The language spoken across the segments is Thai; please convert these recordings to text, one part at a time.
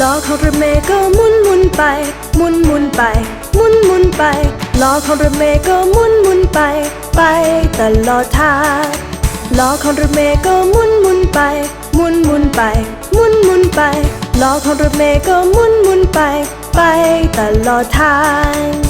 ล้อของรถเมย์ก็มุนมุนไปมุนมุนไปมุนมุนไปล้อของรถเมย์ก็มุนมุนไป ไปตลอดทางล้อของรถเมย์ก็มุนมุนไปมุนมุนไปมุนมุนไปล้อของรถเมย์ก็มุนมุนไป ไปตลอดทาง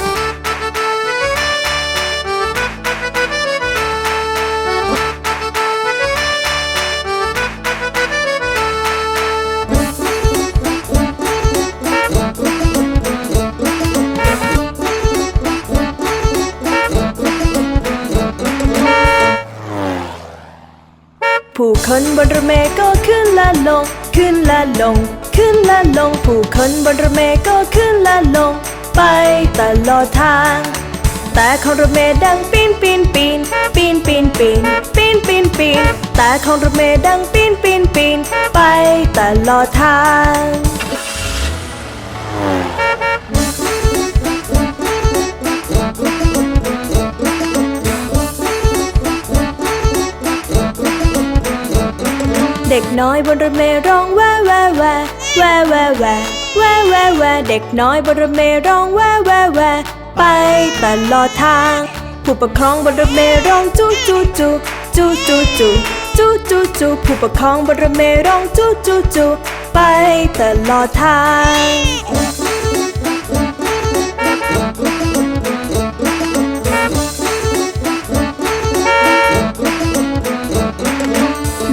ผู้คนบนรถเมล์ก็ขึ้นและลง ขึ้นและลง ขึ้นและลง ผู้คนบนรถเมล์ก็ขึ้นและลง ไปตลอดทาง แต่ของรถเมล์ดังปีนปีนปีนปีนปีนปีนปีนปีนปีนแต่ของรถเมล์ดังปีนปีนปีนไปตลอดทาง เด็กน้อยบนรถเมล์ร้องแวแวแวแวแวแวแวแวแวเด็กน้อยบนรถเมล์ร้องแวแวแวไปตลอดทาง ผู้ปกครองบนรถเมล์ร้องจูจูจูจูจูจูจูจูจูผู้ปกครองบนรถเมล์ร้องจูจูจูไปตลอดทาง